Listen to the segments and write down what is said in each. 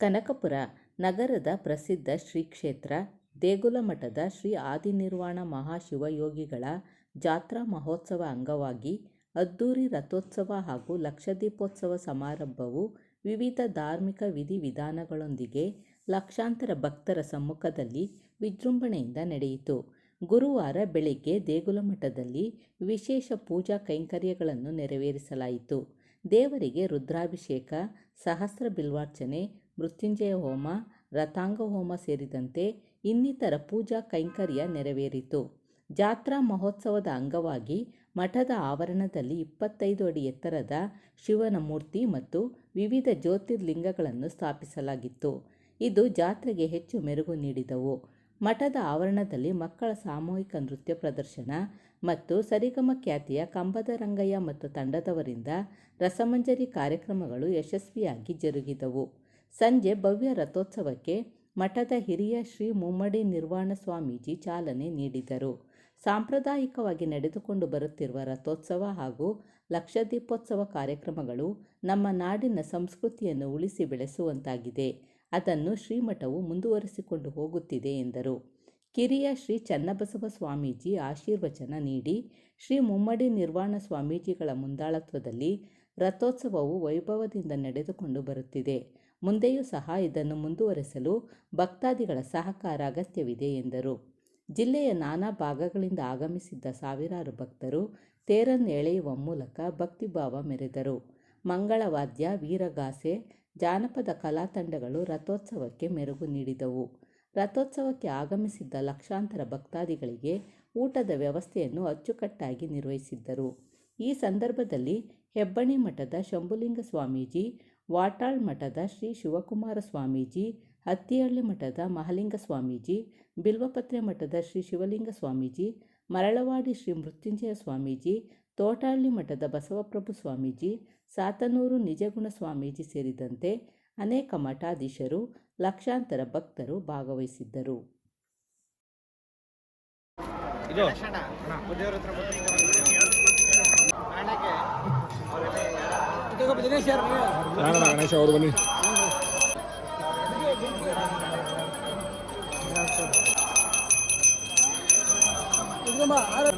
ಕನಕಪುರ ನಗರದ ಪ್ರಸಿದ್ಧ ಶ್ರೀ ಕ್ಷೇತ್ರ, ದೇಗುಲಮಠದ ಶ್ರೀ ಆದಿನಿರ್ವಾಣ ಮಹಾಶಿವಯೋಗಿಗಳ ಜಾತ್ರಾ ಮಹೋತ್ಸವ ಅಂಗವಾಗಿ ಅದ್ದೂರಿ ರಥೋತ್ಸವ ಹಾಗೂ ಲಕ್ಷದೀಪೋತ್ಸವ ಸಮಾರಂಭವು ವಿವಿಧ ಧಾರ್ಮಿಕ ವಿಧಿವಿಧಾನಗಳೊಂದಿಗೆ ಲಕ್ಷಾಂತರ ಭಕ್ತರ ಸಮ್ಮುಖದಲ್ಲಿ ವಿಜೃಂಭಣೆಯಿಂದ ನಡೆಯಿತು. ಗುರುವಾರ ಬೆಳಿಗ್ಗೆ ದೇಗುಲ ಮಠದಲ್ಲಿ ವಿಶೇಷ ಪೂಜಾ ಕೈಂಕರ್ಯಗಳನ್ನು ನೆರವೇರಿಸಲಾಯಿತು. ದೇವರಿಗೆ ರುದ್ರಾಭಿಷೇಕ, ಸಹಸ್ರ ಬಿಲ್ವಾರ್ಚನೆ ಮೃತ್ಯುಂಜಯ ಹೋಮ ರಥಾಂಗ ಹೋಮ ಸೇರಿದಂತೆ ಇನ್ನಿತರ ಪೂಜಾ ಕೈಂಕರ್ಯ ನೆರವೇರಿತು. ಜಾತ್ರಾ ಮಹೋತ್ಸವದ ಅಂಗವಾಗಿ ಮಠದ ಆವರಣದಲ್ಲಿ ಇಪ್ಪತ್ತೈದು ಅಡಿ ಎತ್ತರದ ಶಿವನ ಮೂರ್ತಿ ಮತ್ತು ವಿವಿಧ ಜ್ಯೋತಿರ್ಲಿಂಗಗಳನ್ನು ಸ್ಥಾಪಿಸಲಾಗಿತ್ತು. ಇದು ಜಾತ್ರೆಗೆ ಹೆಚ್ಚು ಮೆರುಗು ನೀಡಿದವು. ಮಠದ ಆವರಣದಲ್ಲಿ ಮಕ್ಕಳ ಸಾಮೂಹಿಕ ನೃತ್ಯ ಪ್ರದರ್ಶನ ಮತ್ತು ಸರಿಗಮ ಖ್ಯಾತಿಯ ಕಂಬದ ರಂಗಯ್ಯ ಮತ್ತು ತಂಡದವರಿಂದ ರಸಮಂಜರಿ ಕಾರ್ಯಕ್ರಮಗಳು ಯಶಸ್ವಿಯಾಗಿ ಜರುಗಿದವು. ಸಂಜೆ ಭವ್ಯ ರಥೋತ್ಸವಕ್ಕೆ ಮಠದ ಹಿರಿಯ ಶ್ರೀ ಮುಮ್ಮಡಿ ನಿರ್ವಾಣ ಸ್ವಾಮೀಜಿ ಚಾಲನೆ ನೀಡಿದರು. ಸಾಂಪ್ರದಾಯಿಕವಾಗಿ ನಡೆದುಕೊಂಡು ಬರುತ್ತಿರುವ ರಥೋತ್ಸವ ಹಾಗೂ ಲಕ್ಷದೀಪೋತ್ಸವ ಕಾರ್ಯಕ್ರಮಗಳು ನಮ್ಮ ನಾಡಿನ ಸಂಸ್ಕೃತಿಯನ್ನು ಉಳಿಸಿ ಬೆಳೆಸುವಂತಾಗಿದೆ. ಅದನ್ನು ಶ್ರೀಮಠವು ಮುಂದುವರಿಸಿಕೊಂಡು ಹೋಗುತ್ತಿದೆ ಎಂದರು. ಕಿರಿಯ ಶ್ರೀ ಚನ್ನಬಸವ ಸ್ವಾಮೀಜಿ ಆಶೀರ್ವಚನ ನೀಡಿ ಶ್ರೀ ಮುಮ್ಮಡಿ ನಿರ್ವಾಣ ಸ್ವಾಮೀಜಿಗಳ ಮುಂದಾಳತ್ವದಲ್ಲಿ ರಥೋತ್ಸವವು ವೈಭವದಿಂದ ನಡೆದುಕೊಂಡು ಬರುತ್ತಿದೆ. ಮುಂದೆಯೂ ಸಹ ಇದನ್ನು ಮುಂದುವರೆಸಲು ಭಕ್ತಾದಿಗಳ ಸಹಕಾರ ಅಗತ್ಯವಿದೆ ಎಂದರು. ಜಿಲ್ಲೆಯ ನಾನಾ ಭಾಗಗಳಿಂದ ಆಗಮಿಸಿದ್ದ ಸಾವಿರಾರು ಭಕ್ತರು ತೇರನ್ನು ಎಳೆಯುವ ಮೂಲಕ ಭಕ್ತಿಭಾವ ಮೆರೆದರು. ಮಂಗಳವಾದ್ಯ, ವೀರಗಾಸೆ, ಜಾನಪದ ಕಲಾತಂಡಗಳು ರಥೋತ್ಸವಕ್ಕೆ ಮೆರುಗು ನೀಡಿದವು. ರಥೋತ್ಸವಕ್ಕೆ ಆಗಮಿಸಿದ್ದ ಲಕ್ಷಾಂತರ ಭಕ್ತಾದಿಗಳಿಗೆ ಊಟದ ವ್ಯವಸ್ಥೆಯನ್ನು ಅಚ್ಚುಕಟ್ಟಾಗಿ ನಿರ್ವಹಿಸಿದ್ದರು. ಈ ಸಂದರ್ಭದಲ್ಲಿ ಹೆಬ್ಬಣಿ ಮಠದ ಶಂಭುಲಿಂಗ ಸ್ವಾಮೀಜಿ ವಾಟಾಳ್ ಮಠದ ಶ್ರೀ ಶಿವಕುಮಾರ ಸ್ವಾಮೀಜಿ, ಹತ್ತಿಹಳ್ಳಿ ಮಠದ ಮಹಲಿಂಗ ಸ್ವಾಮೀಜಿ, ಬಿಲ್ವಪತ್ರೆ ಮಠದ ಶ್ರೀ ಶಿವಲಿಂಗ ಸ್ವಾಮೀಜಿ, ಮರಳವಾಡಿ ಶ್ರೀ ಮೃತ್ಯುಂಜಯ ಸ್ವಾಮೀಜಿ ತೋಟಹಳ್ಳಿ ಮಠದ ಬಸವಪ್ರಭು ಸ್ವಾಮೀಜಿ, ಸಾತನೂರು ನಿಜಗುಣ ಸ್ವಾಮೀಜಿ ಸೇರಿದಂತೆ ಅನೇಕ ಮಠಾಧೀಶರು, ಲಕ್ಷಾಂತರ ಭಕ್ತರು ಭಾಗವಹಿಸಿದ್ದರು. வேணாம் கணேஷ் அவர் பண்ணி. ஆறு.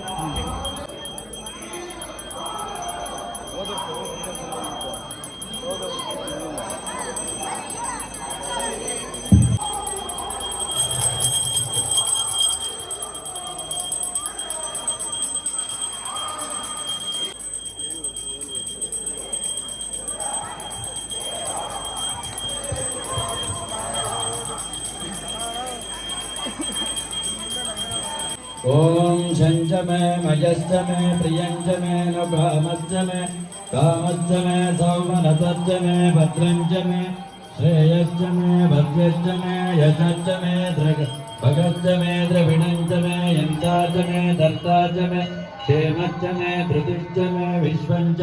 मोक्षञ्च मे मयश्च मे प्रियञ्च मे न कामश्च मे कामश्च मे सौमनतश्च मे भद्रञ्च मे श्रेयश्च मे भद्रश्च मे यशश्च मे द्रग भगश्च मे द्रविणञ्च मे यन्ताच मे दर्ताच मे क्षेमश्च मे धृतिश्च मे विश्वञ्च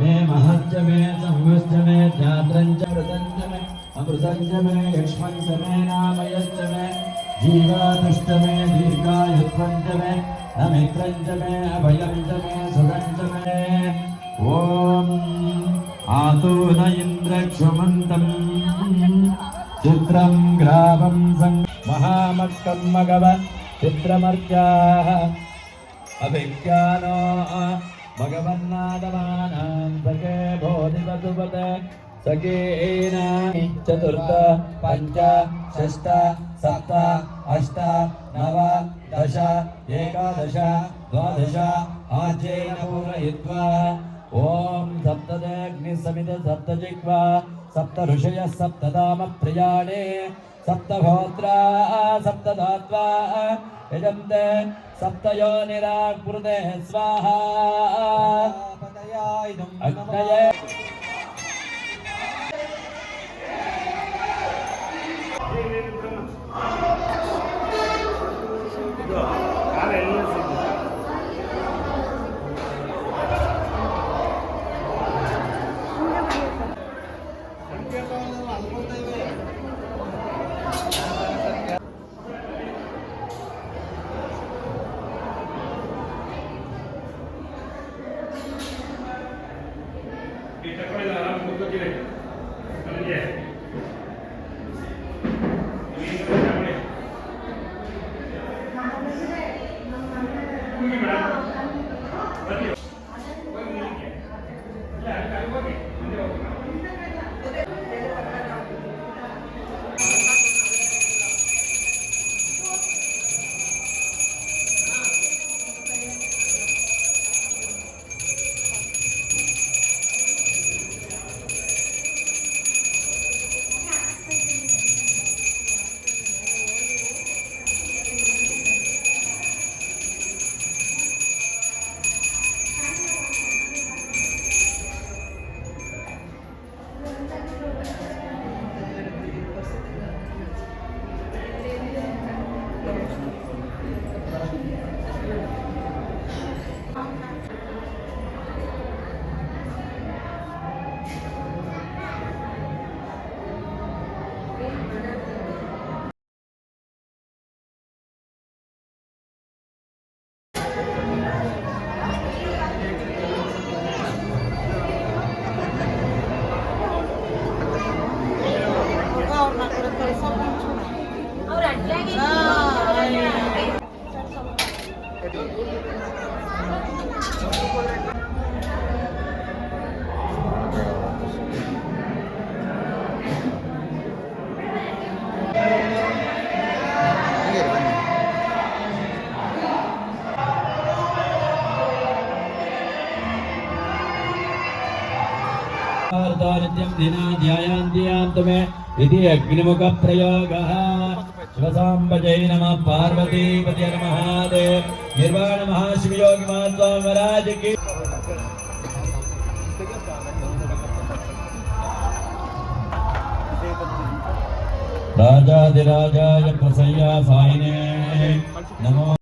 मे महश्च मे संहश्च मे ज्ञात्रञ्च मृतञ्च मे अमृतञ्च मे यक्ष्मञ्च मे नामयश्च मे जीवादुष्ट मे दीर्घायुत्वञ्च मे अमित्रञ्च मे अभयं च मे सुखं च मे ॐ आतून इन्द्रक्षुमन्तम् चित्रं ग्रामं सं महामक्कं मगव चित्रमर्चाः अभिज्ञानो भगवन्नादमानां सखे बोधिवसुपत सखेन चतुर्थ पञ्च षष्ट सप्त अष्ट नव दश एकादश द्वादश आचेन पूरयित्वा ॐ सप्तदग्निसमित सप्तजिह्वा सप्त ऋषयः सप्तधाम प्रियाणे सप्तहोत्रा सप्तधात्वा यजन्ते सप्तयोनिराकृते स्वाहा अग्नये दारिद्र्यं दिना ध्यायान्त्यान्तमे इति अग्निमुखप्रयोगः शिवसाम्बजै नमः नमः देव महात्वामराज की नमो